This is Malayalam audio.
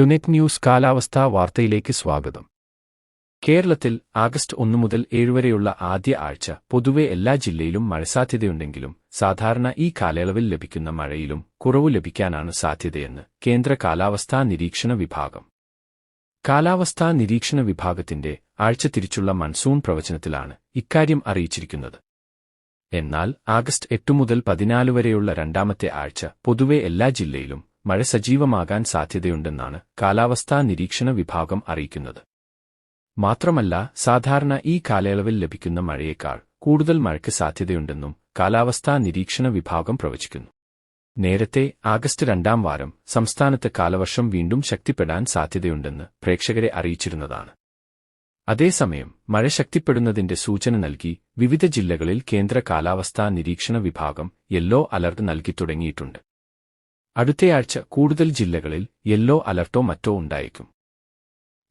ടുനെറ്റ് ന്യൂസ് കാലാവസ്ഥാ വാർത്തയിലേക്ക് സ്വാഗതം. കേരളത്തിൽ ആഗസ്റ്റ് ഒന്നു മുതൽ ഏഴുവരെയുള്ള ആദ്യ ആഴ്ച പൊതുവെ എല്ലാ ജില്ലയിലും മഴ സാധ്യതയുണ്ടെങ്കിലും സാധാരണ ഈ കാലയളവിൽ ലഭിക്കുന്ന മഴയിലും കുറവ് ലഭിക്കാനാണ് സാധ്യതയെന്ന് കേന്ദ്ര കാലാവസ്ഥാ നിരീക്ഷണ വിഭാഗം. കാലാവസ്ഥാ നിരീക്ഷണ വിഭാഗത്തിന്റെ ആഴ്ച തിരിച്ചുള്ള മൺസൂൺ പ്രവചനത്തിലാണ് ഇക്കാര്യം അറിയിച്ചിരിക്കുന്നത്. എന്നാൽ ആഗസ്റ്റ് എട്ട് മുതൽ പതിനാല് വരെയുള്ള രണ്ടാമത്തെ ആഴ്ച പൊതുവെ എല്ലാ ജില്ലയിലും മഴ സജീവമാകാൻ സാധ്യതയുണ്ടെന്നാണ് കാലാവസ്ഥാ നിരീക്ഷണ വിഭാഗം അറിയിക്കുന്നത്. മാത്രമല്ല സാധാരണ ഈ കാലയളവിൽ ലഭിക്കുന്ന മഴയേക്കാൾ കൂടുതൽ മഴയ്ക്ക് സാധ്യതയുണ്ടെന്നും കാലാവസ്ഥാ നിരീക്ഷണ വിഭാഗം പ്രവചിക്കുന്നു. നേരത്തെ ആഗസ്റ്റ് രണ്ടാം വാരം സംസ്ഥാനത്ത് കാലവർഷം വീണ്ടും ശക്തിപ്പെടാൻ സാധ്യതയുണ്ടെന്ന് പ്രേക്ഷകരെ അറിയിച്ചിരുന്നതാണ്. അതേസമയം മഴ ശക്തിപ്പെടുന്നതിന്റെ സൂചന നൽകി വിവിധ ജില്ലകളിൽ കേന്ദ്ര കാലാവസ്ഥാ നിരീക്ഷണ വിഭാഗം യെല്ലോ അലർട്ട് നൽകി തുടങ്ങിയിട്ടുണ്ട്. അടുത്തയാഴ്ച കൂടുതൽ ജില്ലകളിൽ യെല്ലോ അലർട്ടോ മറ്റോ ഉണ്ടായേക്കും.